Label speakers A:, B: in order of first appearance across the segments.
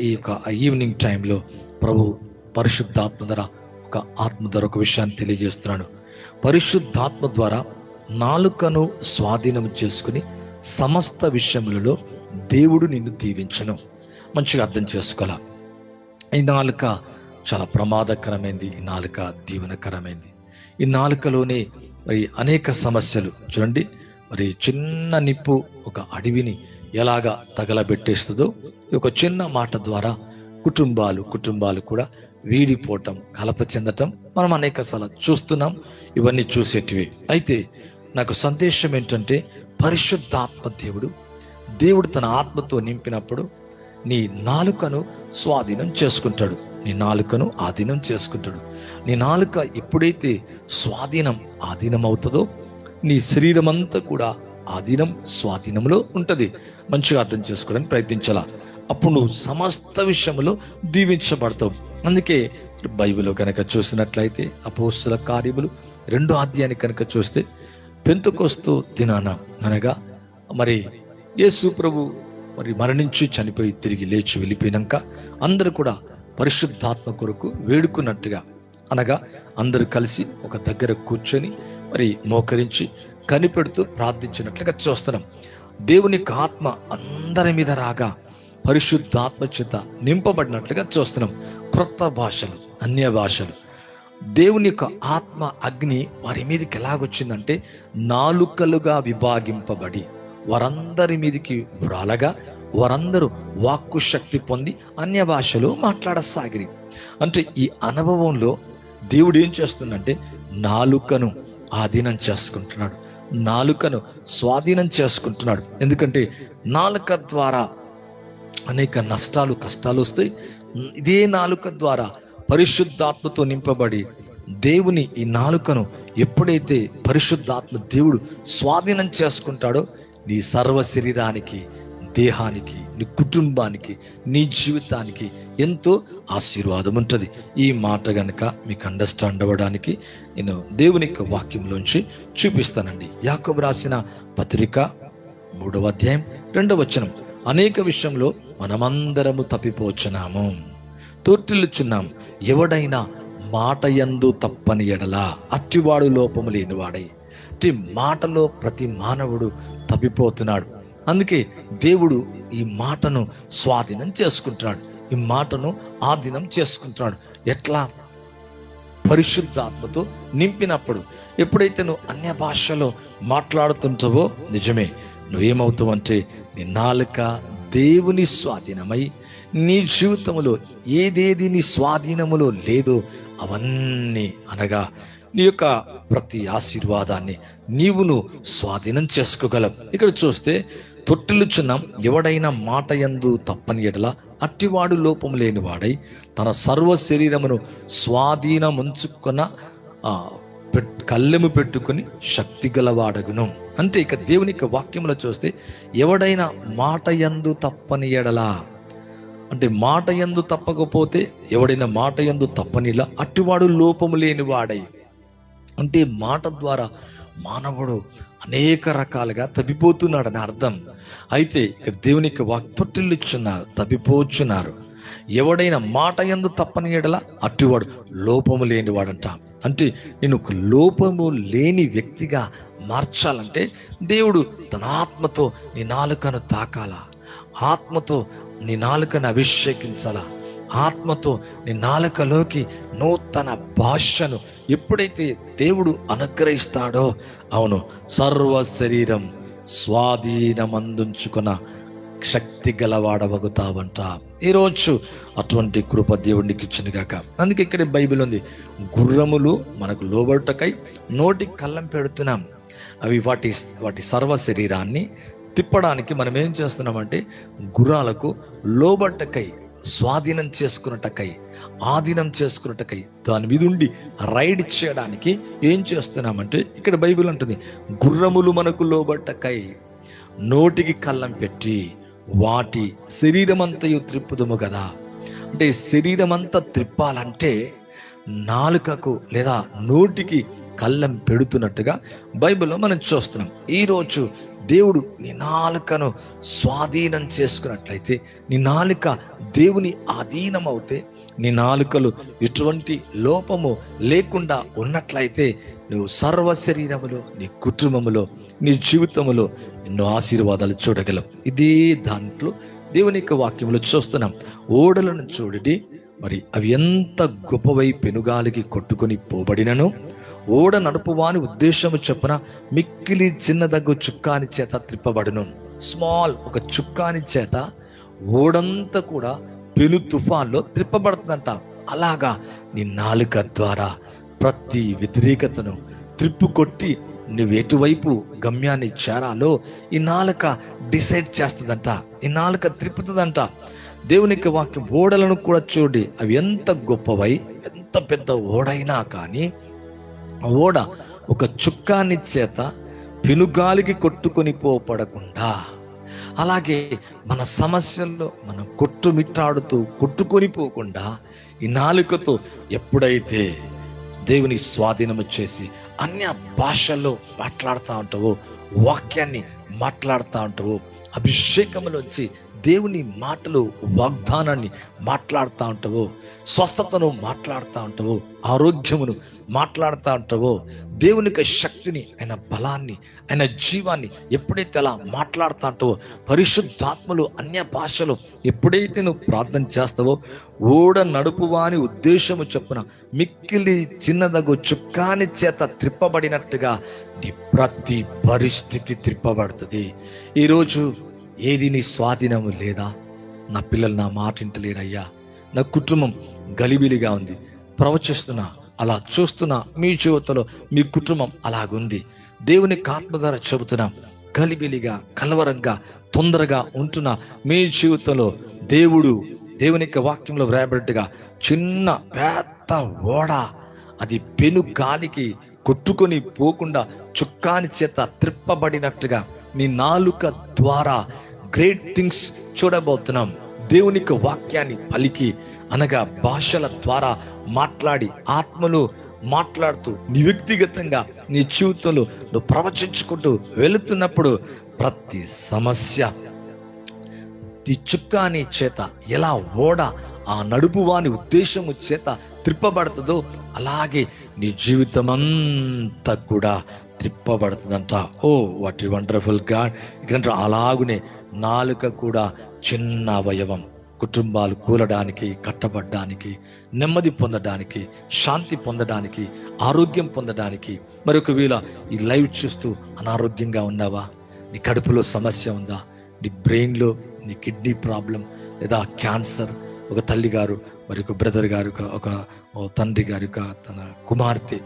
A: ఈ యొక్క ఈవినింగ్ టైంలో ప్రభు పరిశుద్ధాత్మ ద్వారా ఒక ఆత్మ ద్వారా ఒక విషయాన్ని తెలియజేస్తున్నాను పరిశుద్ధాత్మ ద్వారా నాలుకను స్వాధీనం చేసుకుని సమస్త విషయములలో దేవుడు నిన్ను దీవించను. మంచిగా అర్థం చేసుకోవాలా? ఈ నాలుక చాలా ప్రమాదకరమైంది ఈ నాలుక దీవనకరమైంది. ఈ నాలుకలోనే మరి అనేక సమస్యలు. చూడండి మరి చిన్న నిప్పు ఒక అడవిని ఎలాగా తగలబెట్టేస్తుందో ఒక చిన్న మాట ద్వారా కుటుంబాలు కుటుంబాలు కూడా వీడిపోవటం కలప చెందటం మనం అనేక సార్లు చూస్తున్నాం ఇవన్నీ చూసేటివి. అయితే నాకు సందేశం ఏంటంటే పరిశుద్ధాత్మ దేవుడు దేవుడు తన ఆత్మతో నింపినప్పుడు నీ నాలుకను స్వాధీనం చేసుకుంటాడు. నీ నాలుకను ఆధీనం చేసుకుంటాడు. నీ నాలుక ఎప్పుడైతే స్వాధీనం ఆధీనం అవుతుందో నీ శరీరం అంతా కూడా ఆధీనం స్వాధీనంలో ఉంటుంది. మంచిగా అర్థం చేసుకోవడానికి ప్రయత్నించాలా? అప్పుడు నువ్వు సమస్త విషయంలో దీవించబడతావు. అందుకే బైబిల్లో కనుక చూసినట్లయితే అపోస్తుల కార్యములు రెండో అధ్యాయాన్ని కనుక చూస్తే పెంతుకొస్తు దినాన అనగా మరి యేసు ప్రభు మరి మరణించి చనిపోయి తిరిగి లేచి వెళ్ళిపోయినాక అందరూ కూడా పరిశుద్ధాత్మ కొరకు వేడుకున్నట్టుగా అనగా అందరూ కలిసి ఒక దగ్గర కూర్చొని మరి మోకరించి కనిపెడుతూ ప్రార్థించినట్లుగా చూస్తున్నాం. దేవుని యొక్క ఆత్మ అందరి మీద రాగా పరిశుద్ధాత్మ చేత నింపబడినట్లుగా చూస్తున్నాం. క్రొత్త భాషలు అన్య భాషలు. దేవుని యొక్క ఆత్మ అగ్ని వారి మీదకి ఎలాగొచ్చిందంటే నాలుకలుగా విభాగింపబడి వారందరి మీదకి వ్రాలగా వారందరూ వాక్కు శక్తి పొంది అన్య భాషలో మాట్లాడసాగిరి. అంటే ఈ అనుభవంలో దేవుడు ఏం చేస్తుందంటే నాలుకను ఆధీనం చేసుకుంటున్నాడు. నాలుకను స్వాధీనం చేసుకుంటున్నాడు. ఎందుకంటే నాలుక ద్వారా అనేక నష్టాలు కష్టాలు వస్తాయి. ఇదే నాలుక ద్వారా పరిశుద్ధాత్మతో నింపబడి దేవుని ఈ నాలుకను ఎప్పుడైతే పరిశుద్ధాత్మ దేవుడు స్వాధీనం చేసుకుంటాడో నీ సర్వ శరీరానికి దేహానికి నీ కుటుంబానికి నీ జీవితానికి ఎంతో ఆశీర్వాదం ఉంటుంది. ఈ మాట గనక మీకు అండర్స్టాండ్ అవ్వడానికి నేను దేవుని యొక్క వాక్యంలోంచి చూపిస్తానండి. యాకబ్ రాసిన పత్రిక మూడవ అధ్యాయం రెండవ వచనం. అనేక విషయంలో మనమందరము తప్పిపోచున్నాము. తొట్టిల్లుచున్నాం ఎవడైనా మాట యందు తప్పని ఎడలా అట్టివాడు లోపము లేనివాడై అంటే మాటలో ప్రతి మానవుడు తప్పిపోతున్నాడు. అందుకే దేవుడు ఈ మాటను స్వాధీనం చేసుకుంటున్నాడు. ఈ మాటను ఆధీనం చేసుకుంటున్నాడు. ఎట్లా? పరిశుద్ధాత్మతో నింపినప్పుడు. ఎప్పుడైతే నువ్వు అన్య భాషలో మాట్లాడుతుంటావో నిజమే. నువ్వేమవుతావు అంటే నీ నాలుక దేవుని స్వాధీనమై నీ జీవితంలో ఏదేది నీ స్వాధీనములో లేదో అవన్నీ అనగా నీ యొక్క ప్రతి ఆశీర్వాదాన్ని నీవును స్వాధీనం చేసుకోగలం ఇక్కడ చూస్తే తొట్టిల్లుచున్నాం. ఎవడైనా మాట ఎందు తప్పని ఎడల అట్టివాడు లోపం లేని వాడై తన సర్వ శరీరమును స్వాధీనముంచుకున్న పెట్- కళ్ళెము పెట్టుకుని శక్తి గలవాడగును. అంటే ఇక్కడ దేవుని యొక్క వాక్యంలో చూస్తే ఎవడైనా మాట ఎందు తప్పని ఎడలా అంటే మాట ఎందు తప్పకపోతే ఎవడైనా మాట ఎందు తప్పనిలా అట్టివాడు లోపము లేని వాడై అంటే మాట ద్వారా మానవుడు అనేక రకాలుగా తప్పిపోతున్నాడని అర్థం. అయితే ఇక్కడ దేవుని యొక్క వాక్ తప్పిపోచున్నారు. ఎవడైనా మాట ఎందు తప్పని ఎడల అట్టివాడు లోపము లేనివాడంట. అంటే నేను ఒక లోపము లేని వ్యక్తిగా మార్చాలంటే దేవుడు తన ఆత్మతో నీ నాలుకను తాకాలా. ఆత్మతో నీ నాలుకను అభిషేకించాలా. ఆత్మతో నీ నాలుకలోకి నూతన భాషను ఎప్పుడైతే దేవుడు అనుగ్రహిస్తాడో అవును సర్వ శరీరం స్వాధీనమందుంచుకున్న శక్తి గలవాడవగుతావంట. ఈరోజు అటువంటి కృప దేవుడికి ఇచ్చిన గాక అందుకే ఇక్కడ బైబిల్ ఉంది గుర్రములు మనకు లోబడుటకై నోటికి కళ్ళం పెడుతున్నాం. అవి వాటి వాటి సర్వ శరీరాన్ని తిప్పడానికి మనం ఏం చేస్తున్నామంటే గుర్రాలకు లోబట్టకై స్వాధీనం చేసుకున్నటకై ఆధీనం చేసుకున్నట్టుకై దాని మీద ఉండి రైడ్ చేయడానికి ఏం చేస్తున్నామంటే ఇక్కడ బైబిల్ అంటుంది గుర్రములు మనకు లోబట్టకై నోటికి కళ్ళం పెట్టి వాటి శరీరమంతయు త్రిప్పుదుము కదా అంటే శరీరమంతా త్రిప్పాలంటే నాలుకకు లేదా నోటికి కళ్ళం పెడుతున్నట్టుగా బైబిల్లో మనం చూస్తున్నాం. ఈరోజు దేవుడు నీ నాలుకను స్వాధీనం చేసుకున్నట్లయితే నీ నాలుక దేవుని ఆధీనం అవుతే నీ నాలుకలు ఎటువంటి లోపము లేకుండా ఉన్నట్లయితే నువ్వు సర్వ శరీరములో నీ కుటుంబములో నీ జీవితములో ఎన్నో ఆశీర్వాదాలు చూడగలవు. ఇదే దాంట్లో దేవుని యొక్క వాక్యంలో చూస్తున్నాం. ఓడలను చూడటి మరి అవి ఎంత గొప్పవై పెనుగాలికి కొట్టుకొని పోబడినను? ఓడ నడుపువాని ఉద్దేశము చొప్పున మిక్కిలి చిన్నదగ్గు చుక్కాని చేత త్రిప్పబడును. స్మాల్ ఒక చుక్కాని చేత ఓడంతా కూడా పెను తుఫాన్లో త్రిప్పబడుతుందంట. అలాగా నీ నాలుక ద్వారా ప్రతి వ్యతిరేకతను త్రిప్పు కొట్టి నువ్వు ఎటువైపు గమ్యాన్ని చేరాలో ఈ నాలుక డిసైడ్ చేస్తుందంట. ఈ నాలుక త్రిప్పుతుందంట. దేవునికి వాక్యం ఓడలను కూడా చూడండి. అవి ఎంత గొప్పవై ఎంత పెద్ద ఓడైనా కానీ ఆ ఓడ ఒక చుక్కాన్ని చేత పెనుగాలికి కొట్టుకొని పోపడకుండా అలాగే మన సమస్యల్లో మనం కొట్టుమిట్టాడుతూ కొట్టుకొని పోకుండా ఈ నాలుకతో ఎప్పుడైతే దేవుని స్వాధీనము చేసి అన్య భాషల్లో మాట్లాడుతూ ఉంటావో వాక్యాన్ని మాట్లాడుతూ ఉంటావో అభిషేకములోంచి దేవుని మాటలు వాగ్దానాన్ని మాట్లాడుతూ ఉంటావో స్వస్థతను మాట్లాడుతూ ఉంటావో ఆరోగ్యమును మాట్లాడుతూ ఉంటావో యొక్క శక్తిని ఆయన బలాన్ని ఆయన జీవాన్ని ఎప్పుడైతే అలా మాట్లాడుతూ ఉంటావో పరిశుద్ధాత్మలు అన్య భాషలు ఎప్పుడైతే నువ్వు ప్రార్థన చేస్తావో ఓడ నడుపువాని ఉద్దేశము చొప్పున మిక్కిలి చిన్నదగు చుక్కాని చేత త్రిప్పబడినట్టుగా నీ ప్రతి పరిస్థితి త్రిప్పబడుతుంది. ఈరోజు ఏది నీ స్వాధీనము లేదా? నా పిల్లలు నా మాట వింటలేరయ్యా. నా కుటుంబం గలిబిలిగా ఉంది. ప్రవచిస్తున్నా అలా చూస్తున్నా మీ జీవితంలో మీ కుటుంబం అలాగుంది. దేవుని ఆత్మ ద్వారా చెబుతున్నా గలిబిలిగా కలవరంగా తొందరగా ఉంటున్న మీ జీవితంలో దేవుడు దేవుని యొక్క వాక్యంలో వ్రాయబడినట్టుగా చిన్న పెద్ద ఓడ అది పెను గాలికి కొట్టుకొని పోకుండా చుక్కాని చేత త్రిప్పబడినట్టుగా నీ నాలుక ద్వారా గ్రేట్ థింగ్స్ చూడబోతున్నాం. దేవునికి వాక్యాన్ని పలికి అనగా భాషల ద్వారా మాట్లాడి ఆత్మలు మాట్లాడుతూ నీ వ్యక్తిగతంగా నీ జీవితంలో నువ్వు ప్రవచించుకుంటూ వెళుతున్నప్పుడు ప్రతి సమస్య ఈ చుక్కాని చేత ఎలా ఓడ ఆ నడుపువాని ఉద్దేశము చేత త్రిప్పబడుతుందో అలాగే నీ జీవితమంతా కూడా త్రిప్పబడుతుందంట. Oh what wonderful God. ఇక్కడ అలాగునే నాలుక కూడా చిన్న అవయవం. కుటుంబాలు కూలడానికి కట్టబడ్డానికి నెమ్మది పొందడానికి శాంతి పొందడానికి ఆరోగ్యం పొందడానికి. మరి ఒకవేళ ఈ లైవ్ చూస్తూ అనారోగ్యంగా ఉన్నావా? నీ కడుపులో సమస్య ఉందా? నీ బ్రెయిన్లో నీ కిడ్నీ ప్రాబ్లం లేదా క్యాన్సర్? ఒక తల్లి గారు మరి ఒక బ్రదర్ గారు ఒక- ఒక తండ్రి గారి యొక్క తన కుమార్తె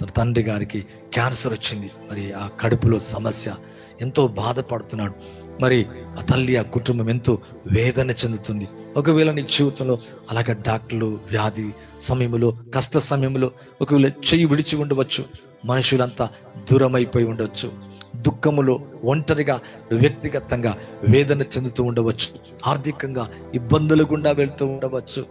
A: తన తండ్రి గారికి క్యాన్సర్ వచ్చింది. మరి ఆ కడుపులో సమస్య ఎంతో బాధపడుతున్నాడు. మరి ఆ తల్లి ఆ కుటుంబం ఎంతో వేదన చెందుతుంది. ఒకవేళ నీ జీవితంలో అలాగే డాక్టర్లు వ్యాధి సమయంలో కష్ట సమయంలో ఒకవేళ చెయ్యి విడిచి ఉండవచ్చు. మనుషులంతా దూరమైపోయి ఉండవచ్చు దుఃఖములో ఒంటరిగా వ్యక్తిగతంగా వేదన చెందుతూ ఉండవచ్చు. ఆర్థికంగా ఇబ్బందుల గుండా వెళ్తూ ఉండవచ్చు.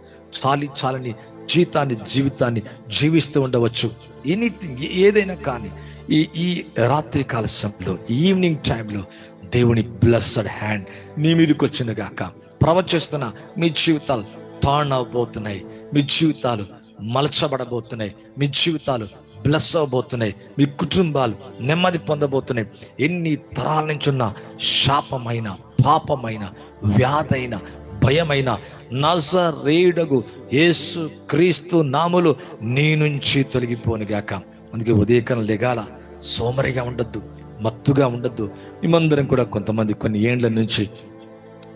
A: చాలి చాలని జీతాన్ని జీవితాన్ని జీవిస్తూ ఉండవచ్చు. ఎనీథింగ్ ఏదైనా కానీ ఈ ఈ రాత్రి కాల సమయంలో ఈవినింగ్ టైంలో దేవుని బ్లస్సడ్ హ్యాండ్ నీ మీదకి వచ్చిన గాక ప్రవచిస్తున్న మీ జీవితాలు టర్న్ అవబోతున్నాయి మీ జీవితాలు మలచబడబోతున్నాయి. మీ జీవితాలు బ్లెస్ అవ్వబోతున్నాయి. మీ కుటుంబాలు నెమ్మది పొందబోతున్నాయి. ఎన్ని తరాల నుంచి ఉన్న శాపమైన పాపమైన వ్యాధైన భయమైన నజరేడగు యేసు క్రీస్తు నాములు నీ నుంచి తొలగిపోనుగాక అందుకే ఉదయకరం లెగాల సోమరిగా ఉండొద్దు మత్తుగా ఉండొద్దు. మేమందరం కూడా కొంతమంది కొన్ని ఏండ్ల నుంచి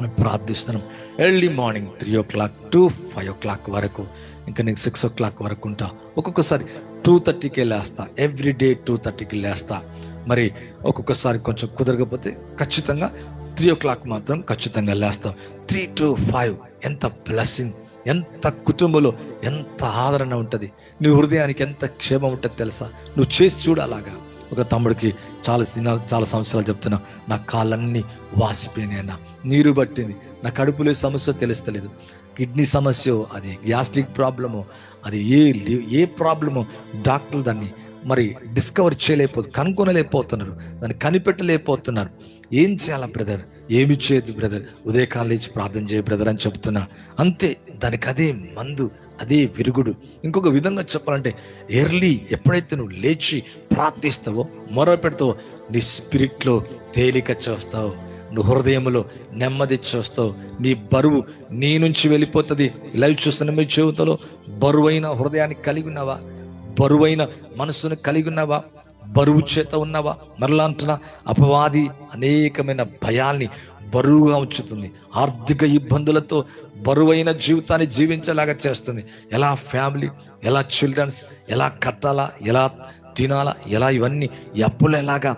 A: మేము ప్రార్థిస్తున్నాం. Early morning three o'clock to five o'clock వరకు ఇంకా నేను సిక్స్ ఓ క్లాక్ వరకు ఉంటా. ఒక్కొక్కసారి టూ థర్టీకే లేస్తా. ఎవ్రీ డే టూ థర్టీకి లేస్తా. మరి ఒక్కొక్కసారి కొంచెం కుదరకపోతే ఖచ్చితంగా త్రీ ఓ క్లాక్ మాత్రం ఖచ్చితంగా లేస్తాం. త్రీ టు ఫైవ్ ఎంత బ్లెస్సింగ్ ఎంత కుటుంబంలో ఎంత ఆదరణ ఉంటుంది. నీ హృదయానికి ఎంత క్షేమం ఉంటుంది తెలుసా? నువ్వు చేసి చూడు అలాగా. ఒక తమ్ముడికి చాలా దినాలు చాలా సంవత్సరాలు చెప్తున్నా నా కాళ్ళన్నీ వాసిపోయినాయన్నా నీరు పట్టింది. నా కడుపులో సమస్య తెలుస్తలేదు. కిడ్నీ సమస్య అది గ్యాస్ట్రిక్ ప్రాబ్లము అది ఏ ఏ ప్రాబ్లమో డాక్టర్లు దాన్ని మరి డిస్కవర్ చేయలేకపోతు కనుక్కొనలేకపోతున్నారు. దాన్ని కనిపెట్టలేకపోతున్నారు. ఏం చేయాలా బ్రదర్? ఏమి చేయదు బ్రదర్? ఉదయకాలం లేచి ప్రార్థన చేయ బ్రదర్ అని చెప్తున్నా. అంతే దానికి అదే మందు అదే విరుగుడు. ఇంకొక విధంగా చెప్పాలంటే ఎర్లీ ఎప్పుడైతే నువ్వు లేచి ప్రార్థిస్తావో మొర పెడతావో నీ స్పిరిట్లో తేలిక చేస్తావు. నువ్వు హృదయంలో నెమ్మది చూస్తావు. నీ బరువు నీ నుంచి వెళ్ళిపోతుంది. లైవ్ చూస్తున్న మీ జీవితంలో బరువైన హృదయాన్ని కలిగి ఉన్నావా? బరువైన మనసును కలిగి ఉన్నావా? బరువు చేత ఉన్నావా? మరలా అంటున్నా అపవాది అనేకమైన భయాల్ని బరువుగా ఉంచుతుంది. ఆర్థిక ఇబ్బందులతో బరువైన జీవితాన్ని జీవించేలాగా చేస్తుంది. ఎలా ఫ్యామిలీ ఎలా చిల్డ్రన్స్ ఎలా కట్టాలా ఎలా తినాలా ఎలా ఇవన్నీ ఈ అప్పులు ఎలాగా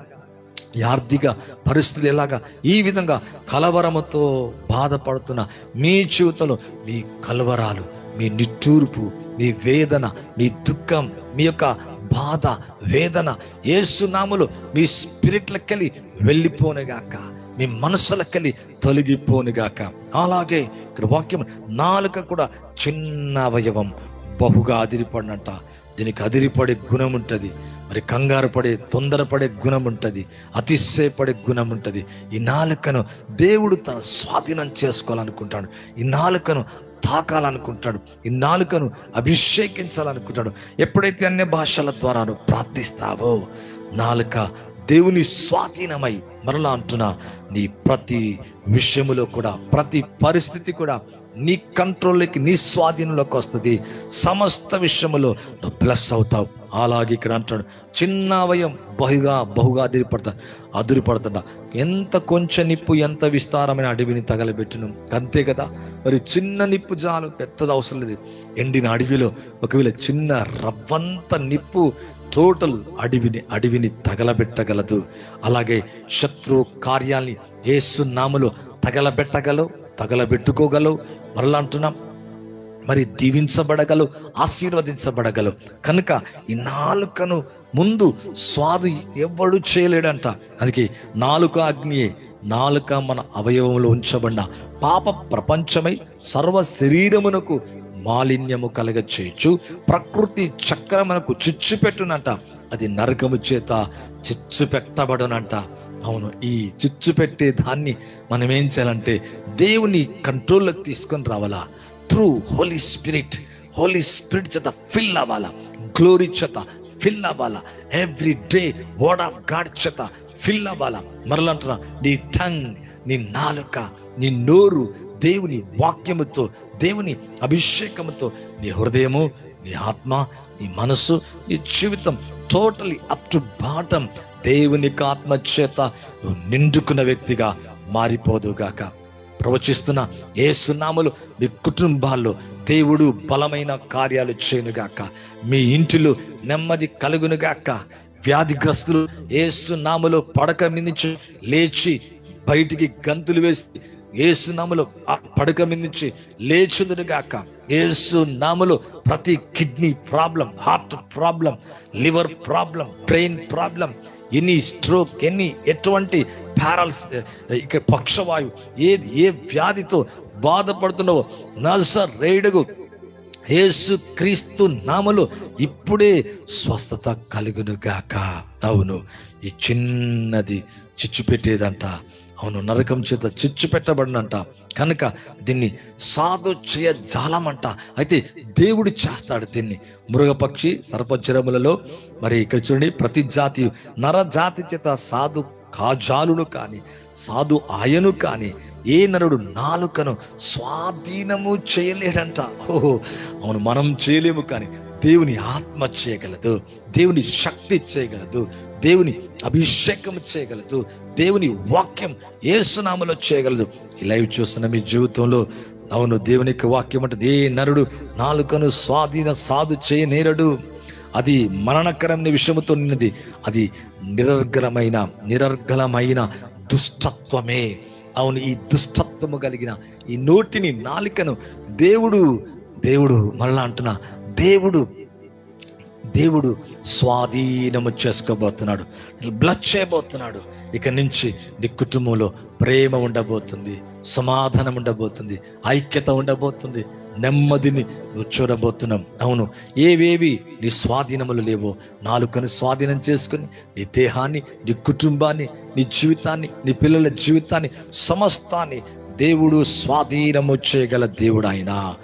A: ఈ ఆర్థిక పరిస్థితులు ఎలాగా? ఈ విధంగా కలవరముతో బాధపడుతున్న మీ జీవితంలో మీ కలవరాలు మీ నిట్టూర్పు మీ వేదన మీ దుఃఖం మీ యొక్క బాధ వేదన ఏసునాములు మీ స్పిరిట్లకెళ్ళి వెళ్ళిపోనుగాక మీ మనసులకెళ్ళి తొలగిపోనుగాక. అలాగే ఇక్కడ వాక్యం నాలుక కూడా చిన్న అవయవం బహుగా అదిరిపడినట్ట దీనికి అదిరిపడే గుణం ఉంటుంది. మరి కంగారు పడే తొందరపడే గుణం ఉంటుంది. అతిశయపడే గుణం ఉంటుంది. ఈ నాలుకను దేవుడు తన స్వాధీనం చేసుకోవాలనుకుంటాడు. ఈ నాలుకను తాకాలనుకుంటాడు. ఈ నాలుకను అభిషేకించాలనుకుంటాడు. ఎప్పుడైతే అన్ని భాషల ద్వారా నువ్వు ప్రార్థిస్తావో నాలుక దేవుని స్వాధీనమై మరలా అంటున్నా నీ ప్రతి విషయములో కూడా ప్రతి పరిస్థితి కూడా నీ కంట్రోల్లోకి నీ స్వాధీనంలోకి వస్తుంది. సమస్త విషయంలో నువ్వు ప్లస్ అవుతావు. అలాగే ఇక్కడ అంటాడు చిన్న వయం బహుగా బహుగా అదిరిపడతా అదిరిపడుతున్నా. ఎంత కొంచెం నిప్పు ఎంత విస్తారమైన అడవిని తగలబెట్టును. అంతే కదా మరి చిన్న నిప్పు చాలు పెద్దది అవసరం లేదు. ఎండిన అడవిలో ఒకవేళ చిన్న రవ్వంత నిప్పు టోటల్ అడవిని అడవిని తగలబెట్టగలదు. అలాగే శత్రు కార్యాల్ని ఏసు తగలబెట్టగలవు. తగలబెట్టుకోగలవు. మరలా అంటున్నాం మరి దీవించబడగలవు ఆశీర్వదించబడగలవు. కనుక ఈ నాలుకను ముందు స్వాదు ఎవ్వడు చేయలేడంట. అందుకే నాలుక అగ్నియే నాలుక మన అవయవంలో ఉంచబడిన పాప ప్రపంచమై సర్వ శరీరమునకు మాలిన్యము కలగ చేయొచ్చు ప్రకృతి చక్రమునకు చిచ్చు పెట్టునంట అది నరకము చేత చిచ్చు పెట్టబడునంట అవును ఈ చిచ్చు పెట్టే దాన్ని మనం ఏం చేయాలంటే దేవుని కంట్రోల్లోకి తీసుకొని రావాలా. Through holy spirit holy spirit చేత ఫిల్ అవ్వాలా. గ్లోరీ చేత ఫిల్ అవ్వాలా. Every day word of God చేత ఫిల్ అవ్వాలా. మరలంటున్నా నీ టంగ్ నీ నాలుక నీ నోరు దేవుని వాక్యముతో దేవుని అభిషేకముతో నీ హృదయము నీ ఆత్మ నీ మనసు నీ జీవితం టోటలీ అప్ టు బాటం దేవుని ఆత్మ చేత నిండుకున్న వ్యక్తిగా మారిపోదుగాక ప్రవచిస్తున్న ఏ సున్నాములు మీ కుటుంబాల్లో దేవుడు బలమైన కార్యాలు చేయనుగాక మీ ఇంటిలో నెమ్మది కలుగునుగాక వ్యాధిగ్రస్తులు ఏసునామలో పడక మించి లేచి బయటికి గంతులు వేసి ఏసు పడక మీద నుంచి గాక. ఏసు నామలో ప్రతి kidney problem heart problem liver problem brain problem any stroke any ఎటువంటి ప్యారల్స్ ఇక పక్షవాయు ఏది ఏ వ్యాధితో బాధపడుతున్నావో నర్స రేడుగు యేసు క్రీస్తు నామలు ఇప్పుడే స్వస్థత కలుగునుగాక అవును ఈ చిన్నది చిచ్చు పెట్టేదంట అవును నరకం చేత చిచ్చు పెట్టబడినంట కనుక దీన్ని సాధు చేయ జాలమంట. అయితే దేవుడు చేస్తాడు దీన్ని. మృగపక్షి సర్పచరములలో మరి ఇక్కడ చూడండి ప్రతి జాతి నరజాతి చేత సాధు కాజాలును కానీ సాధు ఆయను కానీ ఏ నరుడు నాలుకను స్వాధీనము చేయలేడంట. ఓహో అవును మనం చేయలేము కానీ దేవుని ఆత్మ చేయగలదు దేవుని శక్తి చేయగలదు దేవుని అభిషేకం చేయగలదు. దేవుని వాక్యం ఏసునామలో చేయగలదు. ఈ లైవ్ చూస్తున్న మీ జీవితంలో అవును దేవుని యొక్క వాక్యం అంటే ఏ నరుడు నాలుకను స్వాధీన సాధు చేయనేరడు అది మరణకరమైన విషయముతో నిన్నది అది నిరర్గలమైన నిరర్గలమైన దుష్టత్వమే. అవును ఈ దుష్టత్వము కలిగిన ఈ నోటిని నాలికను దేవుడు దేవుడు మళ్ళా అంటున్నా దేవుడు దేవుడు స్వాధీనము చేసుకోబోతున్నాడు. బ్లడ్ చేయబోతున్నాడు ఇక నుంచి నీ కుటుంబంలో ప్రేమ ఉండబోతుంది సమాధానం ఉండబోతుంది ఐక్యత ఉండబోతుంది నెమ్మదిని నువ్వు చూడబోతున్నాం అవును ఏవేవి నీ స్వాధీనములు లేవో నాలుకను స్వాధీనం చేసుకుని నీ దేహాన్ని నీ కుటుంబాన్ని నీ జీవితాన్ని నీ పిల్లల జీవితాన్ని సమస్తాన్ని దేవుడు స్వాధీనము చేయగల దేవుడు ఆయన.